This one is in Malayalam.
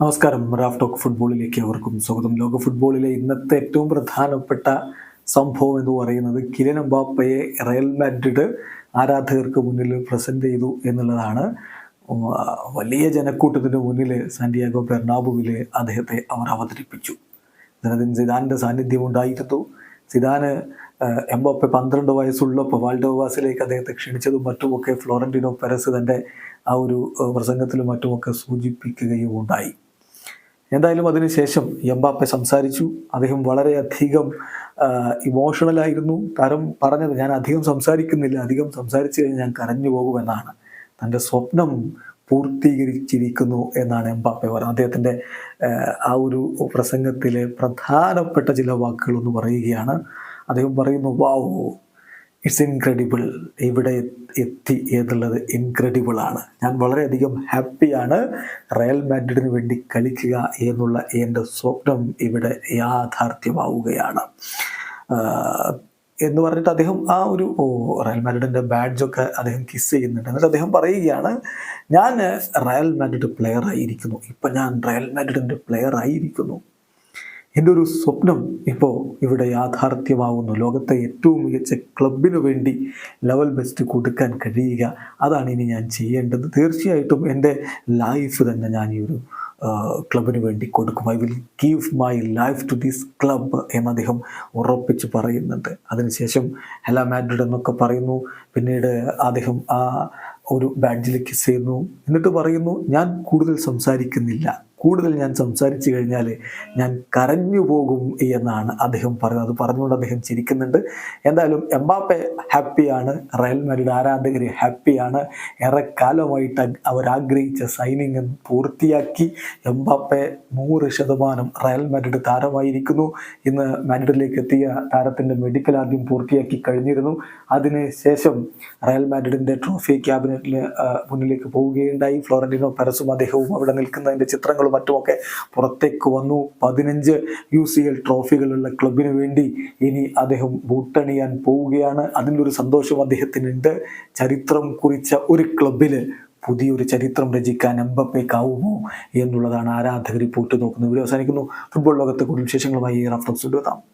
നമസ്കാരം. റാഫ് ടോക്ക് ഫുട്ബോളിലേക്ക് അവർക്കും സ്വാഗതം. ലോക ഫുട്ബോളിലെ ഇന്നത്തെ ഏറ്റവും പ്രധാനപ്പെട്ട സംഭവം എന്ന് പറയുന്നത് കിരൺ എംബാപ്പയെ റയൽ മാഡ്രിഡ് ആരാധകർക്ക് മുന്നിൽ പ്രസന്റ് ചെയ്തു എന്നുള്ളതാണ്. വലിയ ജനക്കൂട്ടത്തിന് മുന്നിൽ സാന്റിയാഗോ ബെർണാബുവിൽ അദ്ദേഹത്തെ അവർ അവതരിപ്പിച്ചു. ഇതിനകത്ത് സിദാനിന്റെ സാന്നിധ്യം ഉണ്ടായിരുന്നു സിദാന് എംബാപ്പെ പന്ത്രണ്ട് വയസ്സുള്ളപ്പോൾ വാൾഡോവാസിലേക്ക് അദ്ദേഹത്തെ ക്ഷണിച്ചതും മറ്റുമൊക്കെ ഫ്ലോറന്റിനോ പെരസ് തന്റെ ആ ഒരു പ്രസംഗത്തിലും മറ്റുമൊക്കെ സൂചിപ്പിക്കുകയും ഉണ്ടായി. എന്തായാലും അതിനുശേഷം എംബാപ്പെ സംസാരിച്ചു. അദ്ദേഹം വളരെയധികം ഇമോഷണൽ ആയിരുന്നു. താരം പറഞ്ഞത് ഞാൻ അധികം സംസാരിക്കുന്നില്ല. അധികം സംസാരിച്ചു കഴിഞ്ഞാൽ ഞാൻ കരഞ്ഞു പോകുമെന്നാണ്. തന്റെ സ്വപ്നം പൂർത്തീകരിച്ചിരിക്കുന്നു എന്നാണ് എംബാപ്പെ പറയുന്നത് അദ്ദേഹത്തിന്റെ ആ ഒരു പ്രസംഗത്തിലെ പ്രധാനപ്പെട്ട ചില വാക്കുകളൊന്ന് പറയുകയാണ്. അദ്ദേഹം പറയുന്നു വാവ് ഇറ്റ്സ് ഇൻക്രെഡിബിൾ ഇവിടെ എത്തി എന്നുള്ളത് ഇൻക്രെഡിബിൾ ആണ്. ഞാൻ വളരെയധികം ഹാപ്പിയാണ് റയൽ മാഡ്രിഡിന് വേണ്ടി കളിക്കുക എന്നുള്ള എന്റെ സ്വപ്നം ഇവിടെ യാഥാർത്ഥ്യമാവുകയാണ്. എന്ന് പറഞ്ഞിട്ട് അദ്ദേഹം ആ ഒരു ഓ റയൽ മാഡ്രിഡിന്റെ ബാഡ്ജൊക്കെ അദ്ദേഹം കിസ് ചെയ്യുന്നുണ്ട്. എന്നിട്ട് അദ്ദേഹം പറയുകയാണ് ഞാൻ റയൽ മാഡ്രിഡ് പ്ലെയർ ആയിരിക്കുന്നു. ഇപ്പം ഞാൻ റയൽ മാഡ്രിഡിന്റെ പ്ലെയർ ആയിരിക്കുന്നു. എന്റെ ഒരു സ്വപ്നം ഇപ്പോൾ ഇവിടെ യാഥാർത്ഥ്യമാവുന്നു. ലോകത്തെ ഏറ്റവും മികച്ച ക്ലബിനു വേണ്ടി ലെവൽ ബെസ്റ്റ് കൊടുക്കാൻ കഴിയുക. അതാണ് ഇനി ഞാൻ ചെയ്യേണ്ടത്. തീർച്ചയായിട്ടും എന്റെ ലൈഫ് തന്നെ ഞാൻ ഈ ഒരു ക്ലബിന് വേണ്ടി കൊടുക്കും. I will give my life to this club എന്ന് അദ്ദേഹം ഉറപ്പിച്ച് പറയുന്നുണ്ട്. അതിനുശേഷം ഹെല മാഡ്രിഡ് എന്നൊക്കെ പറയുന്നു. പിന്നീട് അദ്ദേഹം ആ ഒരു ബാഡ്ജിൽ കിസ് ചെയ്യുന്നു എന്നിട്ട് പറയുന്നു ഞാൻ കൂടുതൽ സംസാരിക്കുന്നില്ല. കൂടുതൽ ഞാൻ സംസാരിച്ചു കഴിഞ്ഞാൽ ഞാൻ കരഞ്ഞു പോകും എന്നാണ് അദ്ദേഹം പറയുന്നത് അത് പറഞ്ഞുകൊണ്ട് അദ്ദേഹം ചിരിക്കുന്നുണ്ട്. എന്തായാലും എംബാപ്പെ ഹാപ്പിയാണ്. റയൽ മാഡ്രിഡ് ആരാധകർ ഹാപ്പിയാണ്. ഏറെ കാലമായിട്ട് അവരാഗ്രഹിച്ച സൈനിങ് പൂർത്തിയാക്കി. എംബാപ്പെ നൂറ് ശതമാനം റയൽ മാഡ്രിഡ് താരമായിരിക്കുന്നു. ഇന്ന് മാരിഡിലേക്ക് എത്തിയ താരത്തിന്റെ മെഡിക്കൽ ആദ്യം പൂർത്തിയാക്കി കഴിഞ്ഞിരുന്നു. അതിന് ശേഷം റയൽ മാഡ്രിഡിന്റെ ട്രോഫി ക്യാബിനറ്റിൽ മുന്നിലേക്ക് പോവുകയുണ്ടായി. ഫ്ലോറന്റിനോ പെരസും അദ്ദേഹവും അവിടെ നിൽക്കുന്നതിന്റെ ചിത്രങ്ങളും മറ്റുമൊക്കെ പുറത്തേക്ക് വന്നു. പതിനഞ്ച് യു സി എൽ ട്രോഫികളുള്ള ക്ലബിന് വേണ്ടി ഇനി അദ്ദേഹം ബൂട്ടണിയാൻ പോവുകയാണ്. അതിന്റെ ഒരു സന്തോഷം അദ്ദേഹത്തിനുണ്ട്. ചരിത്രം കുറിച്ച ഒരു ക്ലബിൽ പുതിയൊരു ചരിത്രം രചിക്കാൻ എംബപ്പേക്കാവുമോ എന്നുള്ളതാണ് ആരാധകർ ഇപ്പോൾ നോക്കുന്നത്. ഇവിടെ അവസാനിക്കുന്നു. ഫുട്ബോൾ ലോകത്തെ കൂടുതൽ വിശേഷങ്ങളുമായി റഫ്ലക്സ് എത്താം.